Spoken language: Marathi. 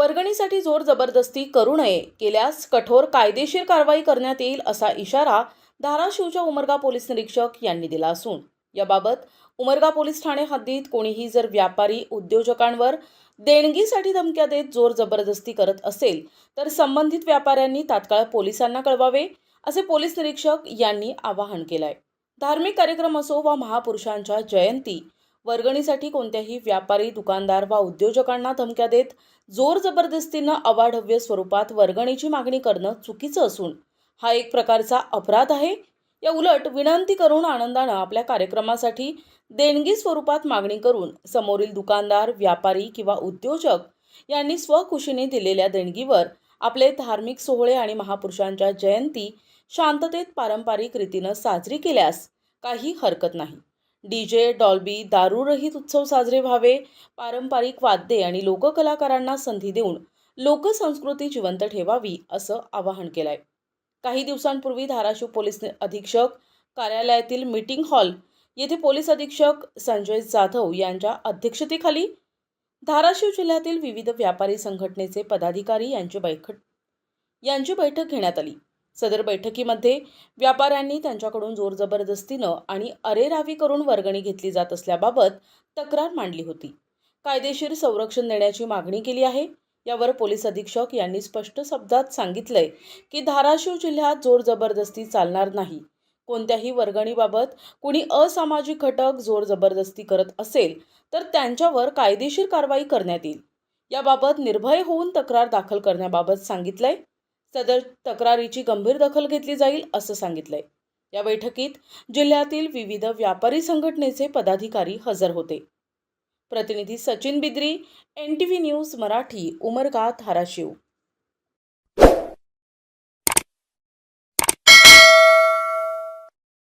वर्गणीसाठी जोर जबरदस्ती करू नये केल्यास कठोर कायदेशीर कारवाई करण्यात येईल असा इशारा धाराशिवच्या उमरगा पोलीस निरीक्षक यांनी दिला असून याबाबत उमरगा पोलीस ठाणे हद्दीत कोणीही जर व्यापारी उद्योजकांवर देणगीसाठी धमक्या देत जोर जबरदस्ती करत असेल तर संबंधित व्यापाऱ्यांनी तात्काळ पोलिसांना कळवावे असे पोलीस निरीक्षक यांनी आवाहन केलंय. धार्मिक कार्यक्रम असो वा महापुरुषांच्या जयंती वर्गणीसाठी कोणत्याही व्यापारी दुकानदार वा उद्योजकांना धमक्या देत जोर जबरदस्तीनं अवाढव्य स्वरूपात वर्गणीची मागणी करणं चुकीचं असून हा एक प्रकारचा अपराध आहे? या उलट विनंती करून आनंदानं आपल्या कार्यक्रमासाठी देणगी स्वरूपात मागणी करून समोरील दुकानदार व्यापारी किंवा उद्योजक यांनी स्वखुशीने दिलेल्या देणगीवर आपले धार्मिक सोहळे आणि महापुरुषांच्या जयंती शांततेत पारंपरिक रीतीनं साजरी केल्यास काही हरकत नाही. डी जे डॉल्बी दारूरहित उत्सव साजरे व्हावे पारंपरिक वाद्ये आणि लोककलाकारांना संधी देऊन लोकसंस्कृती जिवंत ठेवावी असं आवाहन केलंय. काही दिवसांपूर्वी धाराशिव पोलीस अधीक्षक कार्यालयातील मीटिंग हॉल येथे पोलीस अधीक्षक संजय जाधव यांच्या अध्यक्षतेखाली धाराशिव जिल्ह्यातील विविध व्यापारी संघटनेचे पदाधिकारी यांची बैठक यांची बैठक घेण्यात आली. सदर बैठकीमध्ये व्यापाऱ्यांनी त्यांच्याकडून जोर जबरदस्तीनं आणि अरेरावी करून वर्गणी घेतली जात असल्याबाबत तक्रार मांडली होती. कायदेशीर संरक्षण देण्याची मागणी केली आहे. यावर पोलीस अधीक्षक यांनी स्पष्ट शब्दात सांगितलंय की धाराशिव जिल्ह्यात जोर जबरदस्ती चालणार नाही. कोणत्याही वर्गणीबाबत कुणी असामाजिक घटक जोर जबरदस्ती करत असेल तर त्यांच्यावर कायदेशीर कारवाई करण्यात येईल. याबाबत निर्भय होऊन तक्रार दाखल करण्याबाबत सांगितलंय. सदर तक्रारीची गंभीर दखल घेतली जाईल असं सांगितलंय. या बैठकीत जिल्ह्यातील विविध व्यापारी संघटनेचे पदाधिकारी हजर होते. प्रतिनिधी Sachin Bidri N T V news Marathi Umarga Dharashiv.